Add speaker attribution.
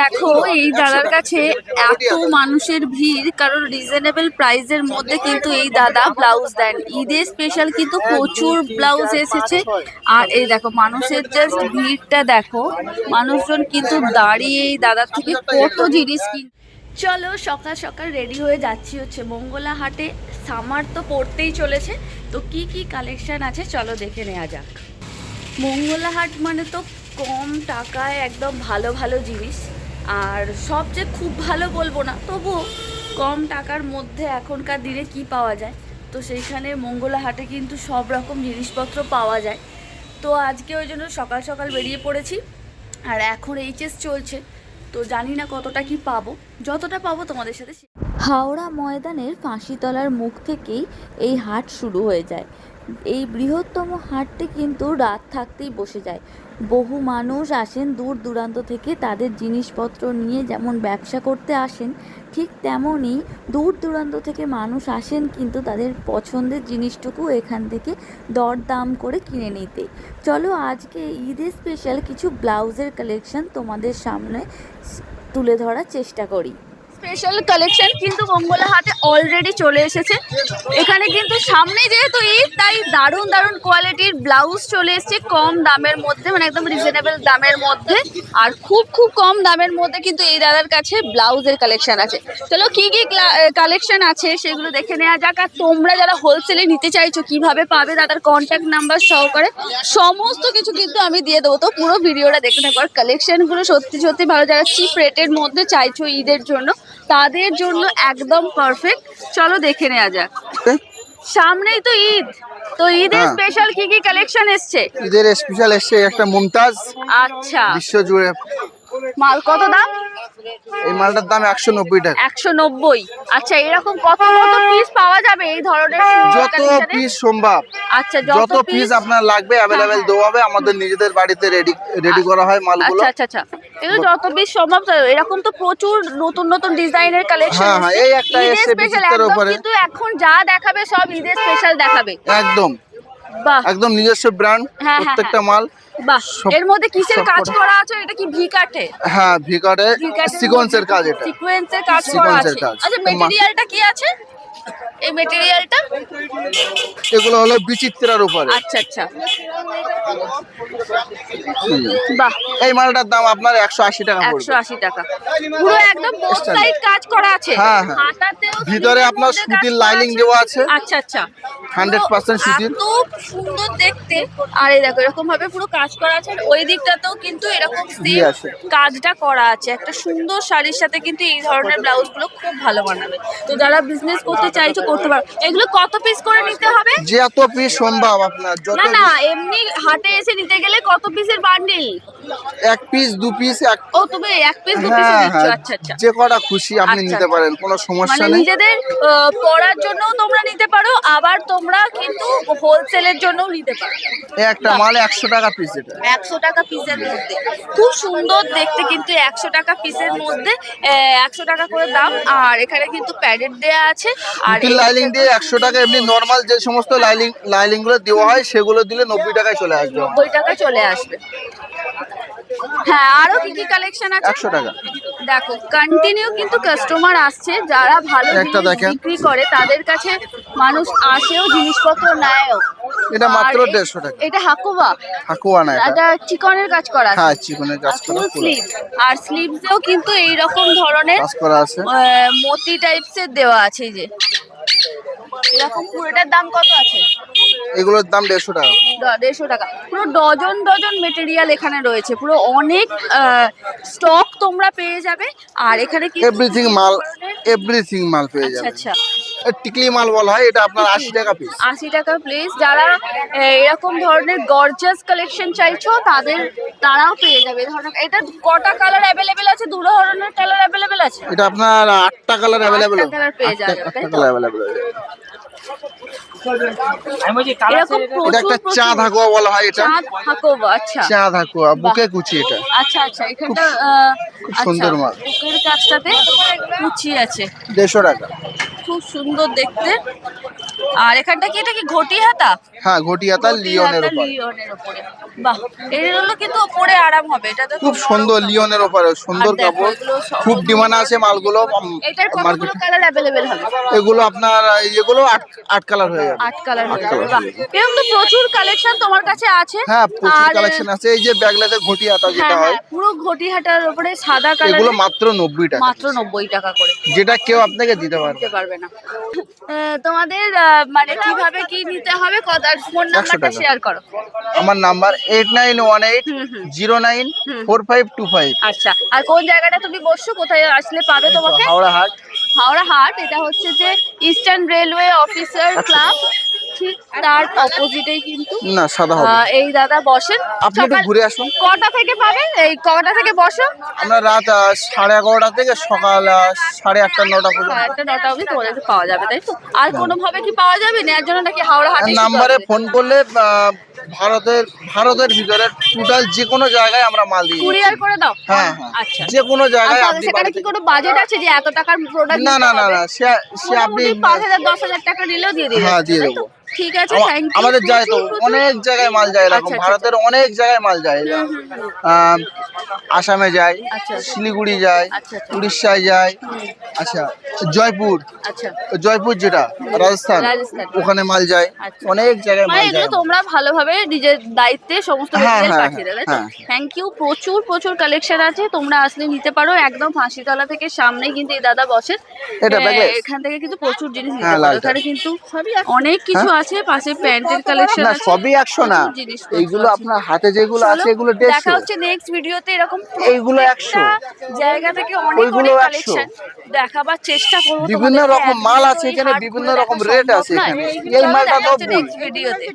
Speaker 1: দেখো, এই দাদার কাছে এত মানুষের ভিড়, কারণ রিজনেবল প্রাইসের মধ্যে কিন্তু এই দাদা ব্লাউজ দেন। ঈদের স্পেশাল কিন্তু প্রচুর ব্লাউজ এসেছে। আর এই দেখো, মানুষের জাস্ট ভিড়টা দেখো, মানুষজন কিন্তু দাঁড়িয়ে এই দাদার থেকে কত জিনিস কিন চলো, সকাল সকাল রেডি হয়ে যাচ্ছি হচ্ছে মঙ্গলা হাটে সামার তো পড়তেই চলেছে, তো কি কি কালেকশন আছে চলো দেখে নেওয়া যাক। মঙ্গলা হাট মানে তো কম টাকায় একদম ভালো ভালো জিনিস। আর সব যে খুব ভালো বলব না তবুও কম টাকার মধ্যে এখনকার দিনে কি পাওয়া যায়? তো সেইখানে মঙ্গলা হাটে কিন্তু সব রকম জিনিসপত্র পাওয়া যায়। তো আজকে ওই জন্য সকাল সকাল বেরিয়ে পড়েছি, আর এখন এইচএস চলছে। তো জানি না কতটা কি পাবো, যতটা পাবো তোমাদের সাথে হাওড়া ময়দানের ফাঁসিতলার মুখ থেকেই এই হাট শুরু হয়ে যায়। এই বৃহত্তম হাটটি কিন্তু রাত থাকতেই বসে যায়। বহু মানুষ আসেন দূর দূরান্ত থেকে তাদের জিনিসপত্র নিয়ে যেমন ব্যবসা করতে আসেন, ঠিক তেমনই দূর দূরান্ত থেকে মানুষ আসেন কিন্তু তাদের পছন্দের জিনিসটুকু এখান থেকে দরদাম করে কিনে নিতে। চলো আজকে ঈদের স্পেশাল কিছু ব্লাউজের কালেকশন তোমাদের সামনে তুলে ধরার চেষ্টা করি। স্পেশাল কালেকশন কিন্তু মঙ্গলা হাটে অলরেডি চলে এসেছে। এখানে কিন্তু সামনে যেহেতু ঈদ, তাই দারুণ দারুণ কোয়ালিটির ব্লাউজ চলে এসেছে কম দামের মধ্যে মানে একদম রিজনেবল দামের মধ্যে। আর খুব খুব কম দামের মধ্যে কিন্তু এই দাদার কাছে ব্লাউজের কালেকশন আছে। চলো কি কি কালেকশন আছে সেগুলো দেখে নেওয়া যাক। আর তোমরা যারা হোলসেলে নিতে চাইছো, কীভাবে পাবে দাদার কন্ট্যাক্ট নাম্বার সহকারে সমস্ত কিছু কিন্তু আমি দিয়ে দেবো। তো পুরো ভিডিওটা দেখে নেব। আর কালেকশনগুলো সত্যি সত্যি ভালো যারা চিপ রেটের মধ্যে চাইছো ঈদের জন্য তাদের জন্য একদম পারফেক্ট চলো দেখে নেওয়া যাক। সামনেই তো ঈদ। তো ঈদের
Speaker 2: হ্যাঁ।
Speaker 1: স্পেশাল কি কি কালেকশন এসছে?
Speaker 2: ঈদের স্পেশাল এসছে একটা মুমতাজ
Speaker 1: আচ্ছা।
Speaker 2: বিশ্ব জুড়ে
Speaker 1: মাল কত দাম?
Speaker 2: এই মালটার দাম একশো নব্বই টাকা।
Speaker 1: একশো নব্বই। আচ্ছা এরকম কত কত পিস পাওয়া যাবে এই ধরনের
Speaker 2: যত পিস সম্ভব।
Speaker 1: আচ্ছা
Speaker 2: যত পিস আপনার লাগবে অ্যাভেলেবেল
Speaker 1: হ্যাঁ।
Speaker 2: দেওয়া হবে আমাদের নিজেদের বাড়িতে রেডি রেডি করা হয় মালগুলো।
Speaker 1: আচ্ছা আচ্ছা। এগুলো যত পিস সম্ভব তো এরকম তো প্রচুর নতুন নতুন ডিজাইনের কালেকশন
Speaker 2: হ্যাঁ, হ্যাঁ, এই একটা এসছে বিচিত্রের উপরে।
Speaker 1: কিন্তু এখন যা দেখাবে সব ঈদের স্পেশাল দেখাবে।
Speaker 2: একদম।
Speaker 1: বাহ।
Speaker 2: একদম নিজস্ব ব্র্যান্ড
Speaker 1: হ্যাঁ,
Speaker 2: প্রত্যেকটা মাল।
Speaker 1: বাহ। এর মধ্যে কিসের কাজ করা আছে? এটা কি ভি কাটে
Speaker 2: হ্যাঁ ভিকারে সিকোয়েন্সের কাজ এটা।
Speaker 1: সিকোয়েন্সের কাজ করা আছে। আচ্ছা মেটেরিয়ালটা কি আছে? এই মেটেরিয়ালটা
Speaker 2: এগুলো হলো বিচিত্রার উপরে।
Speaker 1: আচ্ছা আচ্ছা। বাহ
Speaker 2: এই মালটার দাম আপনার একশো আশি টাকা
Speaker 1: একশো আশি টাকা পুরো একদম বোথ সাইড কাজ করা আছে
Speaker 2: হ্যাঁ, হ্যাঁ। ভিতরে আপনার সুতির
Speaker 1: আছে।
Speaker 2: দেওয়া আছে।
Speaker 1: আচ্ছা আচ্ছা
Speaker 2: 100% সুতির।
Speaker 1: এত সুন্দর দেখতে। আর এই দেখো এরকম ভাবে পুরো কাজ করা আছে আর ওই দিকটাতেও কিন্তু এরকম সেম কাজটা করা আছে। একটা সুন্দর শাড়ির সাথে কিন্তু এই ধরনের ব্লাউজগুলো খুব ভালো মানাবে তো যারা বিজনেস করতে চাইছো করতে পারো। এগুলো কত পিস করে নিতে হবে?
Speaker 2: যে এত পিস সম্ভব আপনার যত
Speaker 1: না না এমনি হাটে এসে নিতে গেলে কত পিসের বান্ডিল
Speaker 2: এক পিস দু পিস এক
Speaker 1: ও তুমি এক পিস দু পিস
Speaker 2: হ্যাঁ
Speaker 1: দিচ্ছ?
Speaker 2: হ্যাঁ।
Speaker 1: আচ্ছা আচ্ছা।
Speaker 2: যে কটা খুশি আপনি
Speaker 1: আচ্ছা,
Speaker 2: নিতে
Speaker 1: আচ্ছা।
Speaker 2: পারেন কোনো সমস্যা
Speaker 1: মানে
Speaker 2: নেই।
Speaker 1: নিজেদের পড়ার জন্য তোমরা নিতে পারো আবার তোমরা কিন্তু হোলসেলের জন্যও নিতে পারো।
Speaker 2: একটা মাল একশো টাকা পিস এটা।
Speaker 1: একশো টাকা পিসের মধ্যে। খুব সুন্দর দেখতে কিন্তু একশো টাকা পিসের মধ্যে একশো টাকা করে দাম। আর এখানে কিন্তু প্যাডেড দেয়া আছে। আর
Speaker 2: লাইলিং দিয়ে একশো টাকা এমনি নর্মাল যে সমস্ত লাইলিং লাইলিংগুলো দেওয়া হয় সেগুলো দিলে নব্বই টাকায় চলে আসবে।
Speaker 1: নব্বই টাকা চলে আসবে। হ্যাঁ আরও কি কি কালেকশন আছে?
Speaker 2: একশো টাকা।
Speaker 1: দেখো কন্টিনিউ কিন্তু কাস্টমার আসছে যারা ভালো। বিক্রি করে তাদের কাছে মানুষ আসেও জিনিসপত্র নেয়ও।
Speaker 2: এটা মাত্র
Speaker 1: আর
Speaker 2: 150 টাকা।
Speaker 1: এটা হাকুবা
Speaker 2: হাকুয়া না এটা।
Speaker 1: চিকনের কাজ করা আছে।
Speaker 2: হ্যাঁ চিকনের কাজ করা
Speaker 1: স্লিভ আর স্লিভসেও কিন্তু এই রকম ধরনের
Speaker 2: কাজ করা আছে।
Speaker 1: মতি টাইপসের দেওয়া আছে এই যে। এরকম পুরোটার দাম কত আছে?
Speaker 2: এগুলোর দাম দেড়শো টাকা।
Speaker 1: দেড়শো টাকা। পুরো ডজন ডজন মেটেরিয়াল এখানে রয়েছে। পুরো অনেক স্টক তোমরা পেয়ে যাবে। আর এখানে কিন্তু
Speaker 2: এভরিথিং মাল এভরিথিং মাল পেয়ে
Speaker 1: আচ্ছা
Speaker 2: যাবে।
Speaker 1: আচ্ছা।
Speaker 2: টিকলি মাল বলা হয় এটা আপনার আশি টাকা পিস
Speaker 1: আশি টাকা প্লেস যারা এরকম ধরনের গর্জাস কালেকশন চাইছো তাদের তারাও পেয়ে যাবে। এই ধরনের এটা কটা কালার অ্যাভেলেবেল আছে? দু ধরনের কালার অ্যাভেলেবেল আছে?
Speaker 2: এটা আপনার আটটা কালার অ্যাভেলেবেল
Speaker 1: আটটা colour পেয়ে যাবে,
Speaker 2: কালার অ্যাভেলেবেল এটা একটা চা ধাকুয়া বলা হয় এটা।
Speaker 1: আচ্ছা।
Speaker 2: চা ধাকুয়া বুকে কুচি এটা।
Speaker 1: আচ্ছা আচ্ছা এখানটা
Speaker 2: খুব
Speaker 1: আচ্ছা,
Speaker 2: সুন্দর মাল।
Speaker 1: বুকের কাজটাতে কুচি আছে।
Speaker 2: দেড়শো টাকা।
Speaker 1: খুব সুন্দর দেখতে। আর এখানটা কি এটা কি ঘটি হাতা
Speaker 2: হ্যাঁ ঘটি হাতা লিওনের উপরে।
Speaker 1: বাহ এগুলো কিন্তু পরে আরাম হবে এটা তো
Speaker 2: খুব সুন্দর লিওনের ওপরে সুন্দর কাপড় খুব ডিমান্ড আছে মালগুলো
Speaker 1: এটার কতগুলো কালার অ্যাভেলেবেল হবে
Speaker 2: এগুলো আপনার এগুলো আট আট কালার হয়ে যাবে।
Speaker 1: আট কালার হয়ে যাবে
Speaker 2: colour
Speaker 1: বাহ।
Speaker 2: হয়ে যাবে।
Speaker 1: এরকম তো প্রচুর কালেকশন তোমার কাছে আছে।
Speaker 2: হ্যাঁ প্রচুর কালেকশন আছে এই যে ঘটি
Speaker 1: হ্যাঁ
Speaker 2: যেটা হয়
Speaker 1: হ্যাঁ। পুরো ঘটি উপরে সাদা কালার
Speaker 2: এগুলো মাত্র নব্বই টাকা।
Speaker 1: মাত্র নব্বই টাকা করে।
Speaker 2: যেটা কেউ আপনাকে দিতে পারবে
Speaker 1: পারবে না। তোমাদের মানে কীভাবে কি নিতে হবে কত ফোন নাম্বারটা শেয়ার করো।
Speaker 2: আমার number eight nine one eight. Zero nine four five two five
Speaker 1: আচ্ছা আর কোন জায়গাটা তুমি বসছো? কোথায় আসলে পাবে তোমাকে?
Speaker 2: হাওড়া হাট।
Speaker 1: হাওড়া হাট এটা হচ্ছে যে ইস্টার্ন রেলওয়ে অফিসার ক্লাব ঠিক তার অপোজিটেই কিন্তু
Speaker 2: না সাদা হবে।
Speaker 1: এই দাদা বসেন।
Speaker 2: আপনি একটু ঘুরে আসুন।
Speaker 1: কটা থেকে পাবেন এই কটা থেকে বসো?
Speaker 2: আমরা রাত সাড়ে এগারোটা থেকে সকাল সাড়ে আটটা নটা পর্যন্ত।
Speaker 1: আটটা নটা অবধি তোমাদেরকে পাওয়া যাবে তাই তো? আর কোনো ভাবে কি পাওয়া যাবে? নেওয়ার জন্য নাকি হাওড়া হাটে
Speaker 2: নাম্বারে ফোন করলে ভারতের ভারতের ভিতরে টোটাল যে কোনো জায়গায় আমরা মাল দিই
Speaker 1: কুরিয়ার করে দাও?
Speaker 2: হ্যাঁ হ্যাঁ।
Speaker 1: আচ্ছা।
Speaker 2: যে কোনো জায়গায় আপনি
Speaker 1: সেখানে কি কোনো বাজেট আছে যে এত টাকার প্রোডাক্ট
Speaker 2: না না না না সে সে আপনি
Speaker 1: 5000 10000 টাকা নিলেও দিয়ে দিবেন
Speaker 2: হ্যাঁ, দিয়ে দেবো।
Speaker 1: ঠিক আছে থ্যাংক ইউ
Speaker 2: আমাদের যায় তো অনেক জায়গায় মাল যায় এরকম
Speaker 1: আচ্ছা, আচ্ছা,
Speaker 2: ভারতের অনেক জায়গায় মাল যায় আহ, আসামে যায়
Speaker 1: আচ্ছা।
Speaker 2: শিলিগুড়ি যায়
Speaker 1: আচ্ছা, আচ্ছা।
Speaker 2: উড়িষ্যায় যায় আচ্ছা জয়পুর।
Speaker 1: আচ্ছা।
Speaker 2: জয়পুর যেটা রাজস্থান। ওখানে মাল যায়
Speaker 1: আচ্ছা।
Speaker 2: অনেক জায়গায়
Speaker 1: মানে
Speaker 2: মাল যায়।
Speaker 1: তোমরা ভালোভাবে নিজের দায়িত্বে সমস্ত
Speaker 2: হ্যাঁ, হ্যাঁ,
Speaker 1: পাঠিয়ে দেবে। থ্যাংক ইউ প্রচুর প্রচুর কালেকশন আছে তোমরা আসলে নিতে পারো একদম ফাঁসিতলা থেকে সামনে কিন্তু এই দাদা বসেন।
Speaker 2: এটা
Speaker 1: এখান থেকে কিন্তু প্রচুর জিনিস নিতে
Speaker 2: হ্যাঁ,
Speaker 1: পারো। এখানে কিন্তু অনেক কিছু আছে পাশে প্যান্টের কালেকশন
Speaker 2: না সবই একশো না এইগুলো আপনার হাতে যেগুলো আছে
Speaker 1: এগুলো
Speaker 2: এগুলো
Speaker 1: দেখা হচ্ছে নেক্সট ভিডিওতে এরকম
Speaker 2: এইগুলো
Speaker 1: প্রত্যেকটা
Speaker 2: 100
Speaker 1: জায়গা থেকে অনেক অনেক কালেকশন দেখাবার চেষ্টা করব
Speaker 2: বিভিন্ন রকম মাল আছে এখানে, বিভিন্ন রকম
Speaker 1: রেট
Speaker 2: আছে। এখানে। এই মালটা তো ভুল।
Speaker 1: ভিডিওতে